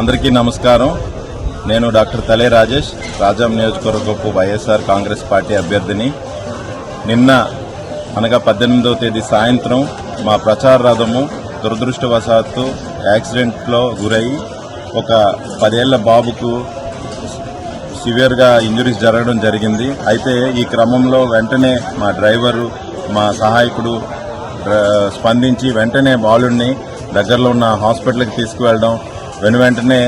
అందరికీ నమస్కారం. నేను డాక్టర్ తలే రాజేష్ రాజాం నియోజకవర్గపు వైఎస్ఆర్ కాంగ్రెస్ పార్టీ అభ్యర్థిని. నిన్న అనగా పద్దెనిమిదవ తేదీ సాయంత్రం మా ప్రచార రథము దురదృష్టవశాత్తు యాక్సిడెంట్లో గురై ఒక పదేళ్ళ బాబుకు సివియర్గా ఇంజురీస్ జరగడం జరిగింది. అయితే ఈ క్రమంలో వెంటనే మా డ్రైవరు మా సహాయకుడు స్పందించి వెంటనే బాలుడిని దగ్గరలో ఉన్న హాస్పిటల్కి తీసుకువెళ్ళడం వెను వెంటనే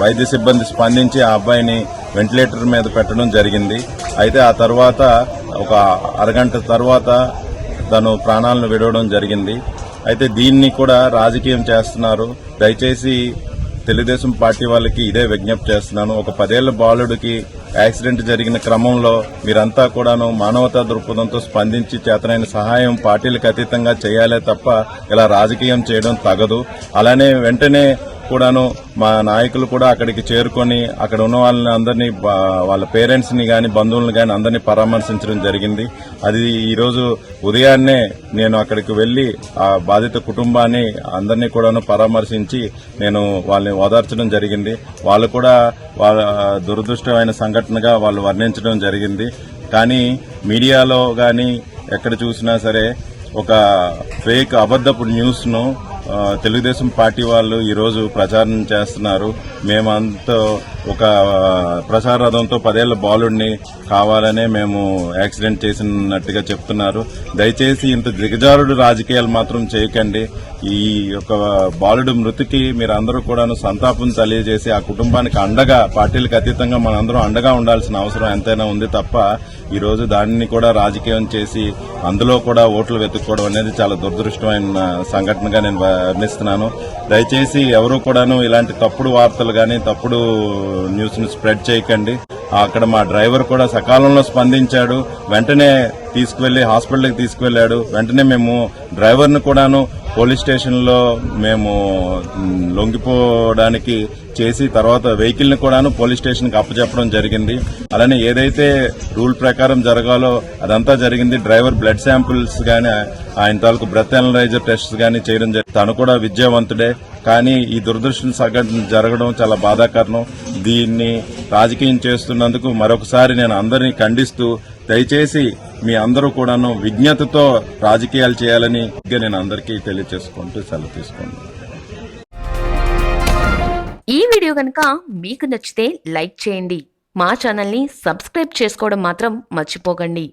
వైద్య సిబ్బంది స్పందించి ఆ అబ్బాయిని వెంటిలేటర్ మీద పెట్టడం జరిగింది. అయితే ఆ తర్వాత ఒక అరగంట తర్వాత తను ప్రాణాలను విడవడం జరిగింది. అయితే దీన్ని కూడా రాజకీయం చేస్తున్నారు. దయచేసి తెలుగుదేశం పార్టీ వాళ్ళకి ఇదే విజ్ఞప్తి చేస్తున్నాను. ఒక పదేళ్ళ బాలుడికి యాక్సిడెంట్ జరిగిన క్రమంలో మీరంతా కూడాను మానవతా దృక్పథంతో స్పందించి చేతనైన సహాయం పార్టీలకు అతీతంగా చేయాలే తప్ప ఇలా రాజకీయం చేయడం తగదు. అలానే వెంటనే కూడాను మా నాయకులు కూడా అక్కడికి చేరుకొని అక్కడ ఉన్న వాళ్ళని అందరినీ వాళ్ళ పేరెంట్స్ని గాని బంధువులను కానీ అందరినీ పరామర్శించడం జరిగింది. అది ఈరోజు ఉదయాన్నే నేను అక్కడికి వెళ్ళి ఆ బాధిత కుటుంబాన్ని అందరినీ కూడాను పరామర్శించి నేను వాళ్ళని ఓదార్చడం జరిగింది. వాళ్ళు కూడా వాళ్ళ దురదృష్టమైన సంఘటనగా వాళ్ళు వర్ణించడం జరిగింది. కానీ మీడియాలో కానీ ఎక్కడ చూసినా సరే ఒక ఫేక్ అబద్ధపు న్యూస్ను తెలుగుదేశం పార్టీ వాళ్ళు ఈరోజు ప్రచారం చేస్తున్నారు. మేమంతా ఒక ప్రచార రథంతో పదేళ్ళ బాలుడిని కావాలనే మేము యాక్సిడెంట్ చేసినట్టుగా చెప్తున్నారు. దయచేసి ఇంత దిగజారుడు రాజకీయాలు మాత్రం చేయకండి. ఈ యొక్క బాలుడు మృతికి మీరందరూ కూడాను సంతాపం తెలియజేసి ఆ కుటుంబానికి అండగా పార్టీలకు అతీతంగా మనందరం అండగా ఉండాల్సిన అవసరం ఎంతైనా ఉంది తప్ప ఈ రోజు దానిని కూడా రాజకీయం చేసి అందులో కూడా ఓట్లు వెతుక్కోవడం అనేది చాలా దురదృష్టమైన సంఘటనగా నేను వర్ణిస్తున్నాను దయచేసి ఎవరు కూడాను ఇలాంటి తప్పుడు వార్తలు కానీ తప్పుడు న్యూస్ను స్ప్రెడ్ చేయకండి. అక్కడ మా డ్రైవర్ కూడా సకాలంలో స్పందించాడు. వెంటనే తీసుకువెళ్ళి హాస్పిటల్కి తీసుకువెళ్ళాడు వెంటనే మేము డ్రైవర్ను కూడాను పోలీస్ స్టేషన్లో మేము లొంగిపోవడానికి చేసి తర్వాత వెహికల్ని కూడాను పోలీస్ స్టేషన్కి అప్పచెప్పడం జరిగింది. అలానే ఏదైతే రూల్ ప్రకారం జరగాలో అదంతా జరిగింది. డ్రైవర్ బ్లడ్ శాంపిల్స్ కానీ ఆయన తాలూకు బ్రెత్ అనలైజర్ టెస్ట్ కానీ చేయడం జరిగింది. తను కూడా విద్యావంతుడే. కానీ ఈ దురదృష్టం సంఘటన జరగడం చాలా బాధాకరణం. దీన్ని రాజకీయం చేస్తున్నందుకు మరొకసారి నేను అందరినీ ఖండిస్తూ దయచేసి మీ అందరూ కూడాను విజ్ఞతతో రాజకీయాలు చేయాలని నేను అందరికీ తెలియజేసుకుంటూ సెలవు తీసుకుంటాను ఈ వీడియో కనుక మీకు నచ్చితే లైక్ చేయండి. మా ఛానల్ని సబ్స్క్రైబ్ చేసుకోవడం మాత్రం మర్చిపోకండి.